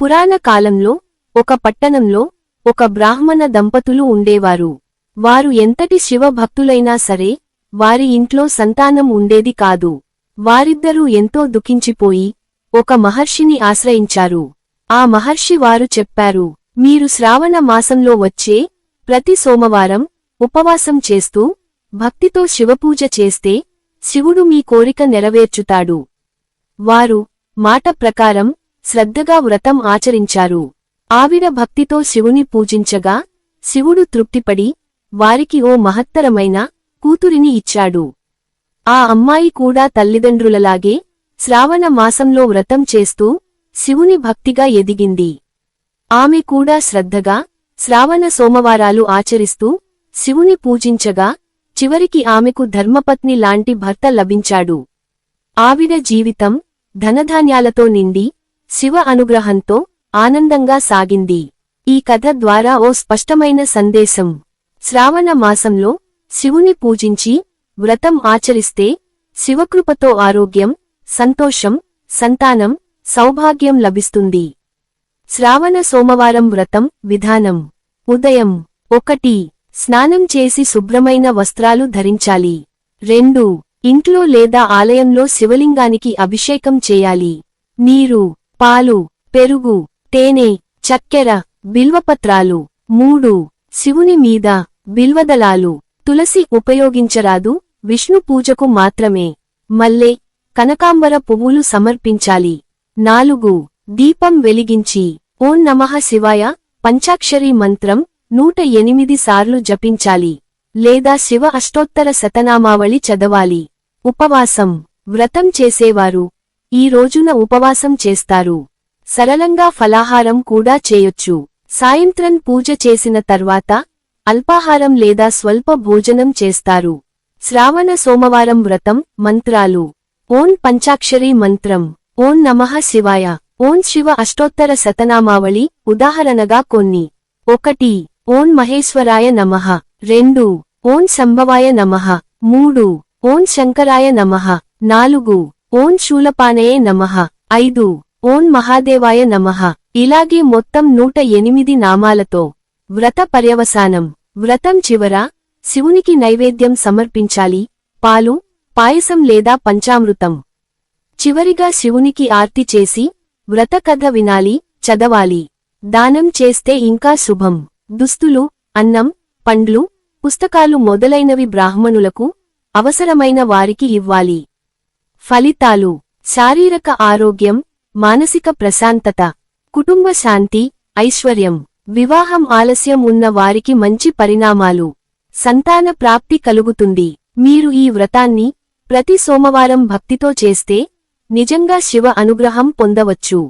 పురాణ కాలంలో ఒక పట్టణంలో ఒక బ్రాహ్మణ దంపతులు ఉండేవారు. వారు ఎంతటి శివభక్తులైనా సరే వారి ఇంట్లో సంతానం ఉండేది కాదు. వారిద్దరూ ఎంతో దుఃఖించిపోయి ఒక మహర్షిని ఆశ్రయించారు. ఆ మహర్షి వారు చెప్పారు మీరు శ్రావణ మాసంలో వచ్చే ప్రతి సోమవారం ఉపవాసం చేస్తూ భక్తితో శివపూజ చేస్తే శివుడు మీ కోరిక నెరవేర్చుతాడు. వారు మాట ప్రకారం శ్రద్ధగా వ్రతం ఆచరించారు. ఆవిడ భక్తితో శివుని పూజించగా శివుడు తృప్తిపడి వారికి ఓ మహత్తరమైన కూతురిని ఇచ్చాడు. ఆ అమ్మాయి కూడా తల్లిదండ్రులలాగే శ్రావణ మాసంలో వ్రతం చేస్తూ శివుని భక్తిగా ఎదిగింది. ఆమె కూడా శ్రద్ధగా శ్రావణ సోమవారాలు ఆచరిస్తూ శివుని పూజించగా చివరికి ఆమెకు ధర్మపత్ని లాంటి భర్త లభించాడు. ఆవిడ జీవితం ధనధాన్యాలతో నిండి శివ అనుగ్రహంతో ఆనందంగా సాగింది. ఈ కథ ద్వారా ఓ స్పష్టమైన సందేశం. శ్రావణ మాసంలో శివుని పూజించి వ్రతం ఆచరిస్తే శివకృపతో ఆరోగ్యం సంతోషం సంతానం సౌభాగ్యం లభిస్తుంది. శ్రావణ సోమవారం వ్రతం విధానం. ఉదయం ఒకటి స్నానం చేసి శుభ్రమైన వస్త్రాలు ధరించాలి. రెండు ఇంట్లో లేదా ఆలయంలో శివలింగానికి అభిషేకం చేయాలి. నీరు పాలు పెరుగు తేనె చక్కెర బిల్వపత్రాలు మూడు శివుని మీద బిల్వదళాలు తులసి ఉపయోగించరాదు విష్ణు పూజకు మాత్రమే. మల్లె కనకాంబర పువ్వులు సమర్పించాలి. నాలుగు దీపం వెలిగించి ఓం నమః శివాయ పంచాక్షరి మంత్రం నూట ఎనిమిది సార్లు జపించాలి. లేదా శివ అష్టోత్తర శతనామావళి చదవాలి. ఉపవాసం వ్రతం చేసేవారు ఈ రోజున ఉపవాసం చేస్తారు. సరళంగా ఫలాహారం కూడా చేయొచ్చు. సాయంత్రం పూజ చేసిన తర్వాత అల్పాహారం లేదా స్వల్ప భోజనం చేస్తారు. శ్రావణ సోమవారం వ్రతం మంత్రాలు. ఓం పంచాక్షరి మంత్రం. ఓం నమః శివాయ. ఓం శివ అష్టోత్తర శతనామావళి ఉదాహరణగా కొన్ని. ఒకటి. ఓం మహేశ్వరాయ నమః. రెండు. ఓం సంభవాయ నమః. మూడు. ఓం శంకరాయ నమః. నాలుగు. ఓం శూలపానయే నమః. ఐదు. ఓం మహాదేవాయ నమః. ఇలాగే మొత్తం నూట ఎనిమిది నామాలతో వ్రత పర్యవసానం. వ్రతం చివర శివునికి నైవేద్యం సమర్పించాలి. పాలు పాయసం లేదా పంచామృతం. చివరిగా శివునికి ఆర్తి చేసి వ్రత కథ వినాలి చదవాలి. దానం చేస్తే ఇంకా శుభం. దుస్తులు అన్నం పండ్లు పుస్తకాలు మొదలైనవి బ్రాహ్మణులకు అవసరమైన వారికి ఇవ్వాలి. ఫలితాలు. శారీరక ఆరోగ్యం మానసిక ప్రశాంతత కుటుంబ శాంతి ఐశ్వర్యం వివాహం ఆలస్యం ఉన్న వారికి మంచి పరిణామాలు. సంతాన ప్రాప్తి కలుగుతుంది. మీరు ఈ వ్రతాన్ని ప్రతి సోమవారం భక్తితో చేస్తే నిజంగా శివ అనుగ్రహం పొందవచ్చు.